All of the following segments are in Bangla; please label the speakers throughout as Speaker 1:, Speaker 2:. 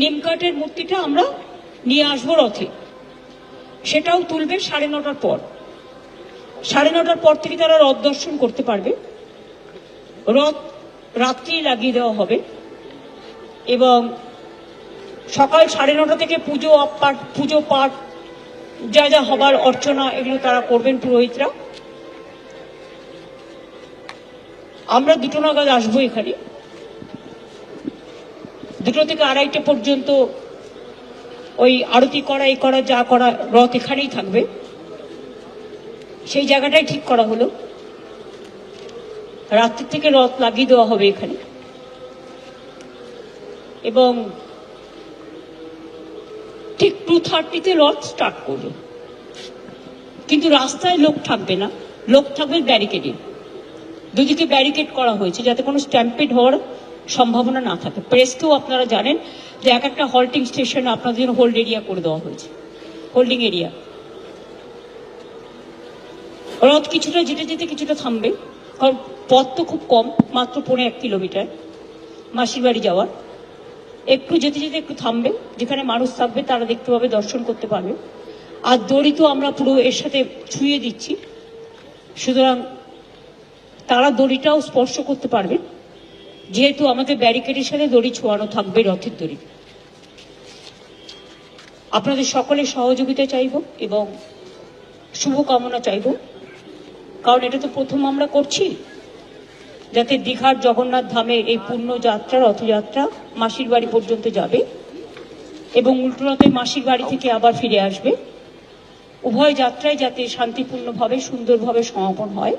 Speaker 1: নিমকাঠের মূর্তিটা আমরা নিয়ে আসব রথে। সেটাও তুলবে সাড়ে নটার পর। সাড়ে নটার পর থেকে তারা রথ দর্শন করতে পারবে। রথ রাত্রি লাগিয়ে দেওয়া হবে এবং সকাল সাড়ে নটা থেকে পুজো পাঠ পুজো পাঠ, যা যা হবার অর্চনা এগুলো তারা করবেন পুরোহিতরা। আমরা দুটো নাগাদ আসব এখানে। দুটো থেকে আড়াইটে পর্যন্ত ওই আরতি করা এই করা, যা করা, রথ এখানেই থাকবে। সেই জায়গাটাই ঠিক করা হলো। রাত্রি থেকে রথ লাগিয়ে দেওয়া হবে এখানে। এবং ঠিক টু থার্টিতে রথ স্টার্ট করবে। কিন্তু রাস্তায় লোক থাকবে না। লোক থাকবে ব্যারিকেডে দুদিকে ব্যারিকেড করা হয়েছে, যাতে কোনো স্ট্যাম্পেড হওয়ার সম্ভাবনা না থাকে। প্রেসকেও আপনারা জানেন যে এক একটা হল্টিং স্টেশন আপনাদের জন্য হোল্ড এরিয়া করে দেওয়া হয়েছে। হোল্ডিং এরিয়া রথ কিছুটা যেতে যেতে কিছুটা থামবে। কারণ পথ তো খুব কম, মাত্র পৌনে এক কিলোমিটার মাসির বাড়ি যাওয়ার। একটু যেতে যেতে একটু থামবে। যেখানে মানুষ থাকবে তারা দেখতে পাবে, দর্শন করতে পারবে। আর দড়ি তো আমরা পুরো এর সাথে ছুঁয়ে দিচ্ছি। সুতরাং তারা দড়িটাও স্পর্শ করতে পারবে। যেহেতু আমাদের ব্যারিকেডের সাথে দড়ি ছোঁয়ানো থাকবে রথের দড়ি। আপনাদের সকলের সহযোগিতা চাইব এবং শুভকামনা চাইব। কারণ এটা তো প্রথম আমরা করছি। যাতে দীঘার জগন্নাথ ধামের এই যাত্রা রথযাত্রা মাসির বাড়ি পর্যন্ত যাবে এবং উল্টো উল্টোরথে মাসির বাড়ি থেকে আবার ফিরে আসবে। উভয় যাত্রায় যাতে শান্তিপূর্ণভাবে, সুন্দরভাবে সমাপন হয়।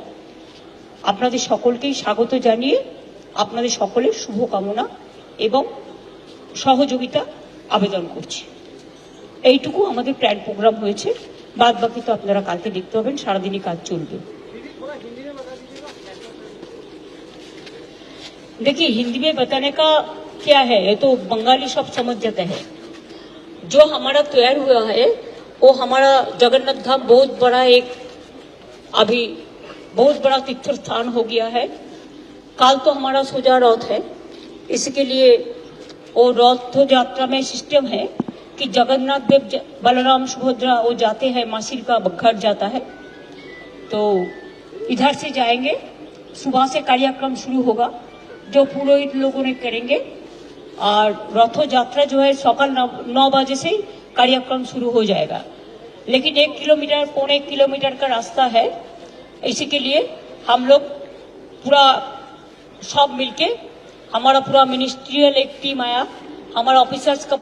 Speaker 1: আপনাদের সকলকেই স্বাগত জানিয়ে আপনাদের সকলের শুভকামনা এবং সহযোগিতা আবেদন করছি এইটুকু আমাদের প্ল্যান প্রোগ্রাম হয়েছে বাদ বাকি তো আপনারা কালকে দেখতে পাবেন সারাদিনই কাজ চলবে देखिए हिंदी में बताने का क्या है ये तो बंगाली सब समझ जाते हैं जो हमारा तैयार हुआ है वो हमारा जगन्नाथ धाम बहुत बड़ा एक अभी बहुत बड़ा तीर्थ स्थान हो गया है काल तो हमारा सोजा रथ है। इसके लिए वो रथ यात्रा में सिस्टम है कि जगन्नाथ देव बलराम सुभद्रा वो जाते हैं, मासिर का घर जाता है। तो इधर से जाएँगे, सुबह से कार्यक्रम शुरू होगा, जो पुरोहित लोगों ने करेंगे। और रथ यात्रा जो है, सकाल नौ बजे से कार्यक्रम शुरू हो जाएगा। लेकिन एक किलोमीटर, पौने किलोमीटर का रास्ता है। इसी के लिए हम लोग पूरा सब मिलके हमारा पूरा मिनिस्ट्रियल एक टीम आया हमारा ऑफिसर्स का